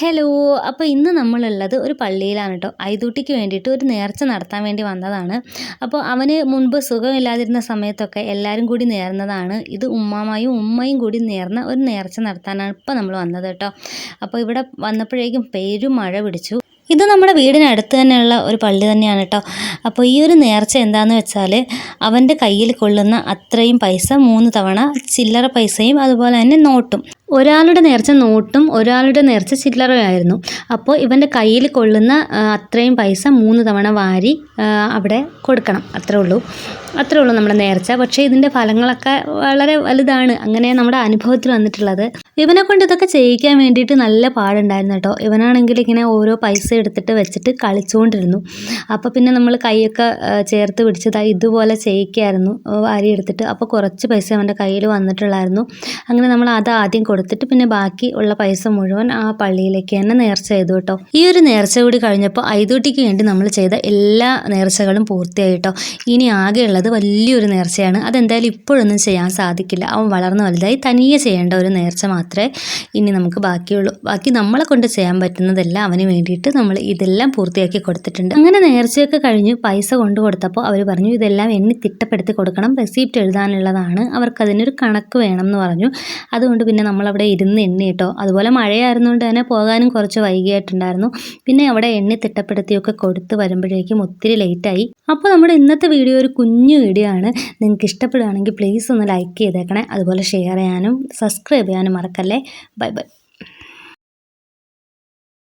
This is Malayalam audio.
ഹലോ അപ്പോൾ ഇന്ന് നമ്മളുള്ളത് ഒരു പള്ളിയിലാണ് കേട്ടോ ഐതൂട്ടിക്ക് വേണ്ടിയിട്ട് ഒരു നേർച്ച നടത്താൻ വേണ്ടി വന്നതാണ്. അപ്പോൾ അവന് മുൻപ് സുഖമില്ലാതിരുന്ന സമയത്തൊക്കെ എല്ലാവരും കൂടി നേർന്നതാണ്. ഇത് ഉമ്മാമായും ഉമ്മയും കൂടി നേർന്ന ഒരു നേർച്ച നടത്താനാണ് ഇപ്പോൾ നമ്മൾ വന്നത് കേട്ടോ അപ്പോൾ ഇവിടെ വന്നപ്പോഴേക്കും പേരും മഴ പിടിച്ചു. ഇത് നമ്മുടെ വീടിനടുത്ത് തന്നെയുള്ള ഒരു പള്ളി തന്നെയാണ് കേട്ടോ അപ്പോൾ ഈ ഒരു നേർച്ച എന്താണെന്ന് വെച്ചാൽ അവന്റെ കയ്യിൽ കൊള്ളുന്ന അത്രയും പൈസ മൂന്ന് തവണ ചില്ലറ പൈസയും അതുപോലെ തന്നെ നോട്ടും. ഒരാളുടെ നേർച്ച നോട്ടും ഒരാളുടെ നേർച്ച ചില്ലറയായിരുന്നു അപ്പോൾ ഇവന്റെ കയ്യിൽ കൊള്ളുന്ന അത്രയും പൈസ മൂന്ന് തവണ വാരി അവിടെ കൊടുക്കണം. അത്രേ ഉള്ളൂ. അത്രേ ഉള്ളൂ നമ്മുടെ നേർച്ച. പക്ഷേ ഇതിന്റെ ഫലങ്ങളൊക്കെ വളരെ വലുതാണ്. അങ്ങനെ നമ്മുടെ അനുഭവത്തിൽ വന്നിട്ടുള്ളത്. ഇവനെ കൊണ്ട് ഇതൊക്കെ ചെയ്യിക്കാൻ വേണ്ടിയിട്ട് നല്ല പാടുണ്ടായിരുന്നു കേട്ടോ. ഇവനാണെങ്കിൽ ഇങ്ങനെ ഓരോ പൈസ എടുത്തിട്ട് വെച്ചിട്ട് കളിച്ചുകൊണ്ടിരുന്നു. അപ്പോൾ പിന്നെ നമ്മൾ കൈയൊക്കെ ചേർത്ത് പിടിച്ചത് ഇതുപോലെ ചെയ്യിക്കായിരുന്നു. വാരി എടുത്തിട്ട് അപ്പോൾ കുറച്ച് പൈസ അവന്റെ കയ്യിൽ വന്നിട്ടുള്ളായിരുന്നു. അങ്ങനെ നമ്മൾ അത് ആദ്യം കൊടുത്തിട്ട് പിന്നെ ബാക്കി ഉള്ള പൈസ മുഴുവൻ ആ പള്ളിയിലേക്ക് തന്നെ നേർച്ച ചെയ്തു കേട്ടോ. ഈ ഒരു നേർച്ച കൂടി കഴിഞ്ഞപ്പോൾ ഐതൂട്ടിക്ക് വേണ്ടി നമ്മൾ ചെയ്ത എല്ലാ നേർച്ചകളും പൂർത്തിയായി കേട്ടോ ഇനി ഉള്ളത് വലിയൊരു നേർച്ചയാണ്. അതെന്തായാലും ഇപ്പോഴൊന്നും ചെയ്യാൻ സാധിക്കില്ല. അവൻ വളർന്നു വലുതായി തനിയെ ചെയ്യേണ്ട ഒരു നേർച്ച മാത്രമേ ഇനി നമുക്ക് ബാക്കിയുള്ളൂ. ബാക്കി നമ്മളെ കൊണ്ട് ചെയ്യാൻ പറ്റുന്നതെല്ലാം അവന് വേണ്ടിയിട്ട് നമ്മൾ ഇതെല്ലാം പൂർത്തിയാക്കി കൊടുത്തിട്ടുണ്ട്. അങ്ങനെ നേർച്ചയൊക്കെ കഴിഞ്ഞ് പൈസ കൊണ്ടു കൊടുത്തപ്പോൾ അവർ പറഞ്ഞു ഇതെല്ലാം എണ്ണി തിട്ടപ്പെടുത്തി കൊടുക്കണം. റെസീപ്റ്റ് എഴുതാനുള്ളതാണ്. അവർക്ക് അതിനൊരു കണക്ക് വേണം എന്ന് പറഞ്ഞു. അതുകൊണ്ട് പിന്നെ നമ്മളവിടെ ഇരുന്ന് എണ്ണി കേട്ടോ. അതുപോലെ മഴയായിരുന്നുകൊണ്ട് തന്നെ പോകാനും കുറച്ച് വൈകിയായിട്ടുണ്ടായിരുന്നു പിന്നെ അവിടെ എണ്ണി തിട്ടപ്പെടുത്തിയൊക്കെ കൊടുത്ത് വരുമ്പോഴേക്കും ഒത്തിരി ലേറ്റായി അപ്പോൾ നമ്മുടെ ഇന്നത്തെ വീഡിയോ ഒരു കുഞ്ഞു വീഡിയോ ആണ്. നിങ്ങൾക്ക് ഇഷ്ടപ്പെടുകയാണെങ്കിൽ പ്ലീസ് ഒന്ന് ലൈക്ക് ചെയ്തേക്കണേ. അതുപോലെ ഷെയർ ചെയ്യാനും സബ്സ്ക്രൈബ് ചെയ്യാനും മറക്കല്ലേ. Bye bye